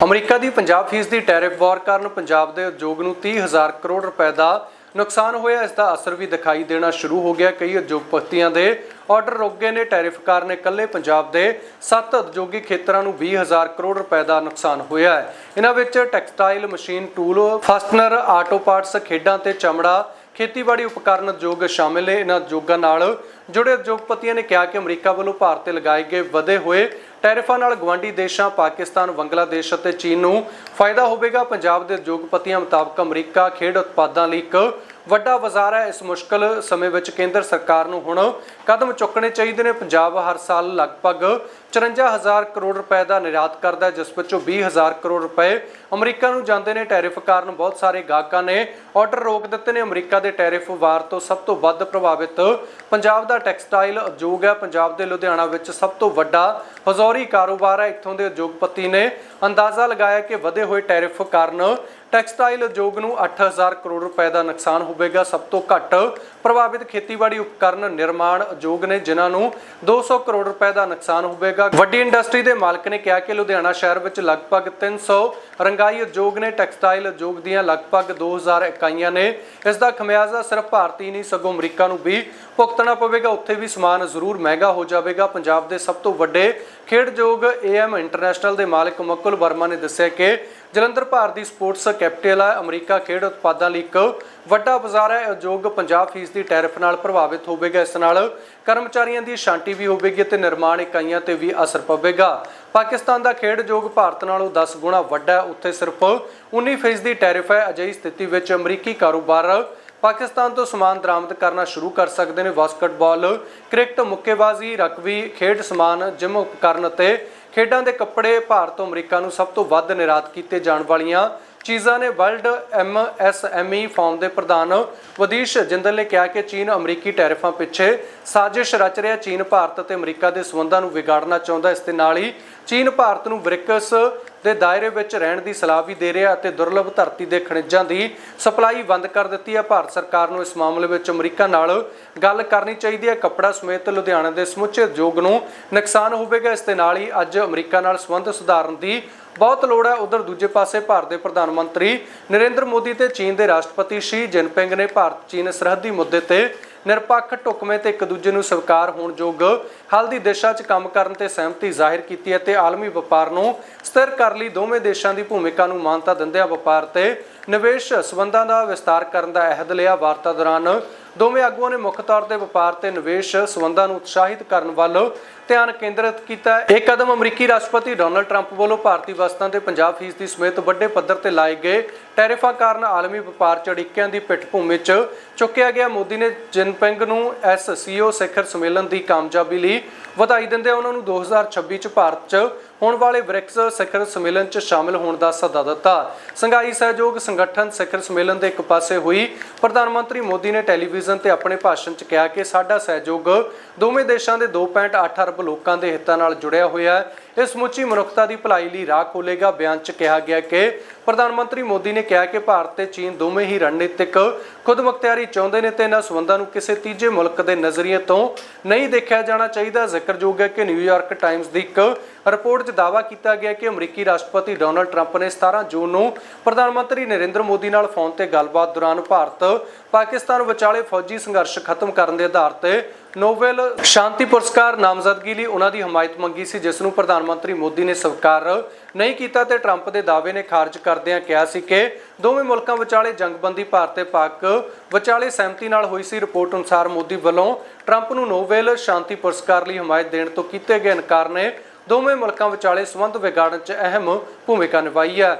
America ਦੀ 50% ਦੀ tariff ਵਾਰ ਕਾਰਨ ਪੰਜਾਬ ਦੇ ਉਦਯੋਗ ਨੂੰ 30000 ਕਰੋੜ ਰੁਪਏ ਦਾ ਨੁਕਸਾਨ ਹੋਇਆ, ਇਸ ਦਾ ਅਸਰ ਵੀ ਦਿਖਾਈ ਦੇਣਾ ਸ਼ੁਰੂ ਹੋ ਗਿਆ। ਕਈ ਉਦਯੋਗਪਤੀਆਂ ਦੇ ਆਰਡਰ ਰੁਕ ਗਏ ਨੇ। ਟੈਰਿਫ ਕਾਰਨ ਇਕੱਲੇ ਪੰਜਾਬ ਦੇ 7 ਉਦਯੋਗਿਕ ਖੇਤਰਾਂ ਨੂੰ 20000 ਕਰੋੜ ਰੁਪਏ ਦਾ ਨੁਕਸਾਨ ਹੋਇਆ ਹੈ। ਇਹਨਾਂ ਵਿੱਚ textile machine, tool, fastener, auto parts, ਖੇਡਾਂ ਤੇ ਚਮੜਾ, ਖੇਤੀਬਾੜੀ ਉਪਕਰਨ ਉਦਯੋਗ ਸ਼ਾਮਿਲ ਨੇ। ਇਹਨਾਂ ਉਦਯੋਗਾਂ ਨਾਲ ਜੁੜੇ ਉਦਯੋਗਪਤੀਆਂ ਨੇ ਕਿਹਾ ਕਿ ਅਮਰੀਕਾ ਵੱਲੋਂ ਭਾਰਤ ਤੇ ਲਗਾਏ ਗਏ ਵਧੇ ਹੋਏ ਟੈਰਿਫਾਂ ਨਾਲ ਗਵਾਂਢੀ ਦੇਸ਼ਾਂ, ਪਾਕਿਸਤਾਨ, ਬੰਗਲਾਦੇਸ਼ ਅਤੇ ਚੀਨ ਨੂੰ ਫਾਇਦਾ ਹੋਵੇਗਾ। ਪੰਜਾਬ ਦੇ ਉਦਯੋਗਪਤੀਆਂ ਮੁਤਾਬਕ ਅਮਰੀਕਾ ਖੇਡ ਉਤਪਾਦਾਂ ਲਈ ਇੱਕ ਵੱਡਾ ਬਾਜ਼ਾਰ ਹੈ। ਇਸ ਮੁਸ਼ਕਲ ਸਮੇਂ ਵਿੱਚ ਕੇਂਦਰ ਸਰਕਾਰ ਨੂੰ ਹੁਣ ਕਦਮ ਚੁੱਕਣੇ ਚਾਹੀਦੇ ਨੇ। ਪੰਜਾਬ ਹਰ ਸਾਲ ਲਗਭਗ 54000 ਕਰੋੜ ਰੁਪਏ ਦਾ ਨਿਰਯਾਤ ਕਰਦਾ ਹੈ, ਜਿਸ ਵਿੱਚੋਂ 20000 ਕਰੋੜ ਰੁਪਏ ਅਮਰੀਕਾ ਨੂੰ ਜਾਂਦੇ ਨੇ। ਟੈਰਿਫ ਕਾਰਨ ਬਹੁਤ ਸਾਰੇ ਗਾਹਕਾਂ ਨੇ ਆਰਡਰ ਰੋਕ ਦਿੱਤੇ ਨੇ। ਅਮਰੀਕਾ ਦੇ ਟੈਰਿਫ ਵਾਰ ਤੋਂ ਸਭ ਤੋਂ ਵੱਧ ਪ੍ਰਭਾਵਿਤ ਪੰਜਾਬ ਦਾ ਟੈਕਸਟਾਈਲ ਉਦਯੋਗ ਹੈ। ਪੰਜਾਬ ਦੇ ਲੁਧਿਆਣਾ ਵਿੱਚ ਸਭ ਤੋਂ ਵੱਡਾ ਹਜ਼ੌਰੀ ਕਾਰੋਬਾਰ ਹੈ। ਇੱਥੋਂ ਦੇ ਉਦਯੋਗਪਤੀ ਨੇ ਅੰਦਾਜ਼ਾ ਲਗਾਇਆ ਕਿ ਵਧੇ ਹੋਏ ਟੈਰਿਫ ਕਾਰਨ ਟੈਕਸਟਾਈਲ ਉਦਯੋਗ ਨੂੰ 8000 ਕਰੋੜ ਰੁਪਏ ਦਾ ਨੁਕਸਾਨ ਹੋਵੇਗਾ। ਸਭ ਤੋਂ ਘੱਟ ਪ੍ਰਭਾਵਿਤ ਖੇਤੀਬਾੜੀ ਉਪਕਰਨ ਨਿਰਮਾਣ ਉਦਯੋਗ ਨੇ, ਜਿਨ੍ਹਾਂ ਨੂੰ 200 ਕਰੋੜ ਰੁਪਏ ਦਾ ਨੁਕਸਾਨ ਹੋਵੇਗਾ। ਵੱਡੀ ਇੰਡਸਟਰੀ ਦੇ ਮਾਲਕ ਨੇ ਕਿਹਾ ਕਿ ਲੁਧਿਆਣਾ ਸ਼ਹਿਰ ਵਿੱਚ ਲਗਭਗ 300 ਰੰਗਾਈ ਉਦਯੋਗ ਨੇ ਟੈਕਸਟਾਈਲ ਉਦਯੋਗ ਦੀਆਂ ਲਗਭਗ 2000 ਇਕਾਈਆਂ ਨੇ। ਇਸ ਦਾ ਖਮਿਆਜ਼ਾ ਸਿਰਫ ਭਾਰਤੀ ਨਹੀਂ, ਸਗੋਂ ਅਮਰੀਕਾ ਨੂੰ ਵੀ ਭੁਗਤਣਾ ਪਵੇਗਾ। ਉੱਥੇ ਵੀ ਸਮਾਨ ਜ਼ਰੂਰ ਮਹਿੰਗਾ ਹੋ ਜਾਵੇਗਾ। ਪੰਜਾਬ ਦੇ ਸਭ ਤੋਂ ਵੱਡੇ ਖੇਡ ਉਦਯੋਗ ਏਐਮ ਇੰਟਰਨੈਸ਼ਨਲ ਦੇ ਮਾਲਕ ਮੁਕੁਲ ਵਰਮਾ ਨੇ ਦੱਸਿਆ ਕਿ ਜਲੰਧਰ ਭਾਰਤੀ ਸਪੋਰਟਸ ਕੈਪੀਟਲ ਹੈ ਅਮਰੀਕਾ ਖੇਡ ਉਤਪਾਦਾਂ ਲਈ ਇੱਕ ਵੱਡਾ ਬਾਜ਼ਾਰ ਹੈ। ਉਦਯੋਗ 50% ਦੀ ਟੈਰਿਫ ਨਾਲ ਪ੍ਰਭਾਵਿਤ ਹੋਵੇਗਾ। ਇਸ ਨਾਲ ਕਰਮਚਾਰੀਆਂ ਦੀ ਸ਼ਾਂਤੀ ਵੀ ਹੋਵੇਗੀ ਤੇ ਨਿਰਮਾਣ ਇਕਾਈਆਂ ਤੇ ਵੀ ਅਸਰ ਪਵੇਗਾ। ਪਾਕਿਸਤਾਨ ਦਾ ਖੇਡ ਉਦਯੋਗ ਭਾਰਤ ਨਾਲੋਂ 10 ਗੁਣਾ ਵੱਡਾ ਹੈ। ਉੱਥੇ ਸਿਰਫ 19% ਦੀ ਟੈਰਿਫ ਹੈ। ਅਜਿਹੀ ਸਥਿਤੀ ਵਿੱਚ ਅਮਰੀਕੀ ਕਾਰੋਬਾਰ ਪਾਕਿਸਤਾਨ ਤੋਂ ਸਮਾਨ ਦਰਾਮਦ ਕਰਨਾ ਸ਼ੁਰੂ ਕਰ ਸਕਦੇ ਨੇ। ਬਾਸਕਟਬਾਲ, ਕ੍ਰਿਕਟ, ਮੁੱਕੇਬਾਜ਼ੀ, ਰਗਬੀ, ਖੇਡ ਸਮਾਨ, ਜਿਮ ਉਪਕਰਨ ਅਤੇ ਖੇਡਾਂ ਦੇ ਕੱਪੜੇ ਭਾਰਤ ਤੋਂ ਅਮਰੀਕਾ ਨੂੰ ਸਭ ਤੋਂ ਵੱਧ ਨਿਰਯਾਤ ਕੀਤੇ ਜਾਣ ਵਾਲੀਆਂ ਚੀਜ਼ਾਂ ਨੇ world M S M E forum ਦੇ ਪ੍ਰਧਾਨ ਵਦੀਸ਼ ਜਿੰਦਲ ਨੇ ਕਿਹਾ ਕਿ ਚੀਨ ਅਮਰੀਕੀ ਟੈਰਿਫਾਂ ਪਿੱਛੇ ਸਾਜ਼ਿਸ਼ ਰਚ ਰਿਹਾ। ਚੀਨ, ਭਾਰਤ ਅਤੇ ਅਮਰੀਕਾ ਦੇ ਸਬੰਧਾਂ ਨੂੰ ਵਿਗਾੜਨਾ ਚਾਹੁੰਦਾ, ਇਸ ਦੇ ਨਾਲ ਹੀ ਚੀਨ, ਭਾਰਤ ਨੂੰ ਬ੍ਰਿਕਸ ਦੇ ਦਾਇਰੇ ਵਿੱਚ ਰਹਿਣ ਦੀ ਸਲਾਹ ਵੀ ਦੇ ਰਿਹਾ ਅਤੇ ਦੁਰਲਭ ਧਰਤੀ ਦੇ ਖਣਿਜਾਂ ਦੀ ਸਪਲਾਈ ਬੰਦ ਕਰ ਦਿੱਤੀ ਹੈ। ਭਾਰਤ ਸਰਕਾਰ ਨੂੰ ਇਸ ਮਾਮਲੇ ਵਿੱਚ ਅਮਰੀਕਾ ਨਾਲ ਗੱਲ ਕਰਨੀ ਚਾਹੀਦੀ ਹੈ। ਕੱਪੜਾ ਸਮੇਤ ਲੁਧਿਆਣਾ ਦੇ ਸਮੁੱਚੇ ਉਦਯੋਗ ਨੂੰ ਨੁਕਸਾਨ ਹੋਵੇਗਾ। ਇਸ ਦੇ ਨਾਲ ਹੀ ਅੱਜ ਅਮਰੀਕਾ ਨਾਲ ਸੰਬੰਧ ਸੁਧਾਰਨ ਦੀ ਬਹੁਤ ਲੋੜ ਹੈ ਉਧਰ ਦੂਜੇ ਪਾਸੇ ਭਾਰਤ ਦੇ ਪ੍ਰਧਾਨ ਮੰਤਰੀ ਨਰਿੰਦਰ ਮੋਦੀ ਤੇ ਚੀਨ ਦੇ ਰਾਸ਼ਟਰਪਤੀ ਸ਼ੀ ਜਿਨਪਿੰਗ ਨੇ ਭਾਰਤ ਚੀਨ ਸਰਹੱਦੀ ਮੁੱਦੇ ਤੇ ਨਿਰਪੱਖ ਢੁਕਵੇਂ ਤੇ ਇੱਕ ਦੂਜੇ ਨੂੰ ਸਵੀਕਾਰ ਹੋਣ ਯੋਗ ਹੱਲ ਦੀ ਦਿਸ਼ਾ 'ਚ ਕੰਮ ਕਰਨ ਤੇ ਸਹਿਮਤੀ ਜ਼ਾਹਿਰ ਕੀਤੀ ਹੈ ਤੇ ਆਲਮੀ ਵਪਾਰ ਨੂੰ ਸਥਿਰ ਕਰਨ ਲਈ ਦੋਵੇਂ ਦੇਸ਼ਾਂ ਦੀ ਭੂਮਿਕਾ ਨੂੰ ਮਾਨਤਾ ਦਿੰਦਿਆਂ ਵਪਾਰ ਤੇ ਨਿਵੇਸ਼ ਸਬੰਧਾਂ ਦਾ ਵਿਸਤਾਰ ਕਰਨ ਦਾ ਅਹਿਦ ਲਿਆ ਵਾਰਤਾ ਦੌਰਾਨ ਦੋਵੇਂ ਆਗੂਆਂ ਨੇ ਮੁੱਖ ਤੌਰ ਤੇ ਵਪਾਰ ਤੇ ਨਿਵੇਸ਼ ਸਬੰਧਾਂ ਨੂੰ ਉਤਸ਼ਾਹਿਤ ਕਰਨ ਵੱਲ ਧਿਆਨ ਕੇਂਦਰਿਤ ਕੀਤਾ। ਇਹ ਕਦਮ ਅਮਰੀਕੀ ਰਾਸ਼ਟਰਪਤੀ ਡੋਨਲਡ ਟਰੰਪ ਵੱਲੋਂ ਭਾਰਤੀ ਵਸਤਾਂ ਤੇ 50% ਦੀ ਸਮੇਤ ਵੱਡੇ ਪੱਧਰ ਤੇ ਲਾਏ ਗਏ ਟੈਰਿਫਾਂ ਕਾਰਨ ਆਲਮੀ ਵਪਾਰ ਚ ਦੀ ਪਿੱਠ ਭੂਮੀ 'ਚ ਚੁੱਕਿਆ ਗਿਆ। ਮੋਦੀ ਨੇ ਜਿਨਪਿੰਗ ਨੂੰ ਐਸਸੀਓ ਸਿਖਰ ਸੰਮੇਲਨ ਦੀ ਕਾਮਯਾਬੀ ਲਈ ਵਧਾਈ ਦਿੰਦੇ ਉਹਨਾਂ ਨੂੰ 2026 ਚ ਭਾਰਤ 'ਚ ਹੋਣ ਵਾਲੇ ਬ੍ਰਿਕਸ ਸਿਖਰ ਸੰਮੇਲਨ 'ਚ ਸ਼ਾਮਿਲ ਹੋਣ ਦਾ ਸੱਦਾ ਦਿੱਤਾ। ਸੰਘਾਈ ਸਹਿਯੋਗ ਸੰਗਠਨ ਸਿਖਰ ਸੰਮੇਲਨ ਦੇ ਇੱਕ ਪਾਸੇ ਹੋਈ। ਪ੍ਰਧਾਨ ਮੰਤਰੀ ਮੋਦੀ ਨੇ ਟੈਲੀਵਿਜ਼ਨ ਤੇ ਆਪਣੇ ਭਾਸ਼ਣ 'ਚ ਕਿਹਾ ਕਿ ਸਾਡਾ ਸਹਿਯੋਗ ਦੋਵੇਂ ਦੇਸ਼ਾਂ ਦੇ 2.8 ਅਰਬ ਲੋਕਾਂ ਦੇ ਹਿੱਤਾਂ ਨਾਲ ਜੁੜਿਆ ਹੋਇਆ ਹੈ। ਇਹ ਸਮੁੱਚੀ ਮਨੁੱਖਤਾ ਦੀ ਭਲਾਈ ਲਈ ਰਾਹ ਖੋਲੇਗਾ ਬਿਆਨ 'ਚ ਕਿਹਾ ਗਿਆ ਕਿ ਪ੍ਰਧਾਨ ਮੰਤਰੀ ਮੋਦੀ ਨੇ ਕਿਹਾ ਕਿ ਭਾਰਤ ਤੇ ਚੀਨ ਦੋਵੇਂ ਹੀ ਰਣਨੀਤਿਕ ਖੁਦਮੁਖਤਿਆਰੀ ਚਾਹੁੰਦੇ ਨੇ ਤੇ ਇਹਨਾਂ ਸਬੰਧਾਂ ਨੂੰ ਕਿਸੇ ਤੀਜੇ ਮੁਲਕ ਦੇ ਨਜ਼ਰੀਏ ਤੋਂ ਨਹੀਂ ਦੇਖਿਆ ਜਾਣਾ ਚਾਹੀਦਾ। ਜ਼ਿਕਰਯੋਗ ਹੈ ਕਿ ਨਿਊਯਾਰਕ ਟਾਈਮਜ਼ ਦੀ ਇੱਕ ਰਿਪੋਰਟ 'ਚ ਦਾਅਵਾ ਕੀਤਾ ਗਿਆ ਕਿ ਅਮਰੀਕੀ ਰਾਸ਼ਟਰਪਤੀ ਡੋਨਲਡ ਟਰੰਪ ਨੇ 17 ਜੂਨ ਨੂੰ ਪ੍ਰਧਾਨ ਮੰਤਰੀ ਨਰਿੰਦਰ ਮੋਦੀ ਨਾਲ ਫੋਨ ਤੇ ਗੱਲਬਾਤ ਦੌਰਾਨ ਭਾਰਤ ਪਾਕਿਸਤਾਨ ਵਿਚਾਲੇ ਫੌਜੀ ਸੰਘਰਸ਼ ਖਤਮ ਕਰਨ ਦੇ ਆਧਾਰ ਤੇ ਨੋਬਲ ਸ਼ਾਂਤੀ ਪੁਰਸਕਾਰ ਨਾਮਜ਼ਦਗੀ ਲਈ ਉਹਨਾਂ ਦੀ ਹਮਾਇਤ ਮੰਗੀ ਸੀ, ਜਿਸ ਨੂੰ ਪ੍ਰਧਾਨ ਮੰਤਰੀ ਮੋਦੀ ਨੇ ਸਵੀਕਾਰ ਨਹੀਂ ਕੀਤਾ ਤੇ ਟਰੰਪ ਦੇ ਦਾਅਵੇ ਨੇ ਖਾਰਜ ਕਰਦਿਆਂ ਕਿਹਾ ਸੀ ਕਿ ਦੋਵੇਂ ਮੁਲਕਾਂ ਵਿਚਾਲੇ ਜੰਗਬੰਦੀ ਭਾਰਤ ਤੇ ਪਾਕ ਵਿਚਾਲੇ ਸਹਿਮਤੀ ਨਾਲ ਹੋਈ ਸੀ। ਰਿਪੋਰਟ ਅਨੁਸਾਰ ਮੋਦੀ ਵੱਲੋਂ ਟਰੰਪ ਨੂੰ ਨੋਬਲ ਸ਼ਾਂਤੀ ਪੁਰਸਕਾਰ ਲਈ ਹਮਾਇਤ ਦੇਣ ਤੋਂ ਕੀਤੇ ਗਏ ਇਨਕਾਰ ਨੇ ਦੋਵੇਂ ਮੁਲਕਾਂ ਵਿਚਾਲੇ ਸਬੰਧ ਵਿਗਾੜਨ 'ਚ ਅਹਿਮ ਭੂਮਿਕਾ ਨਿਭਾਈ ਹੈ।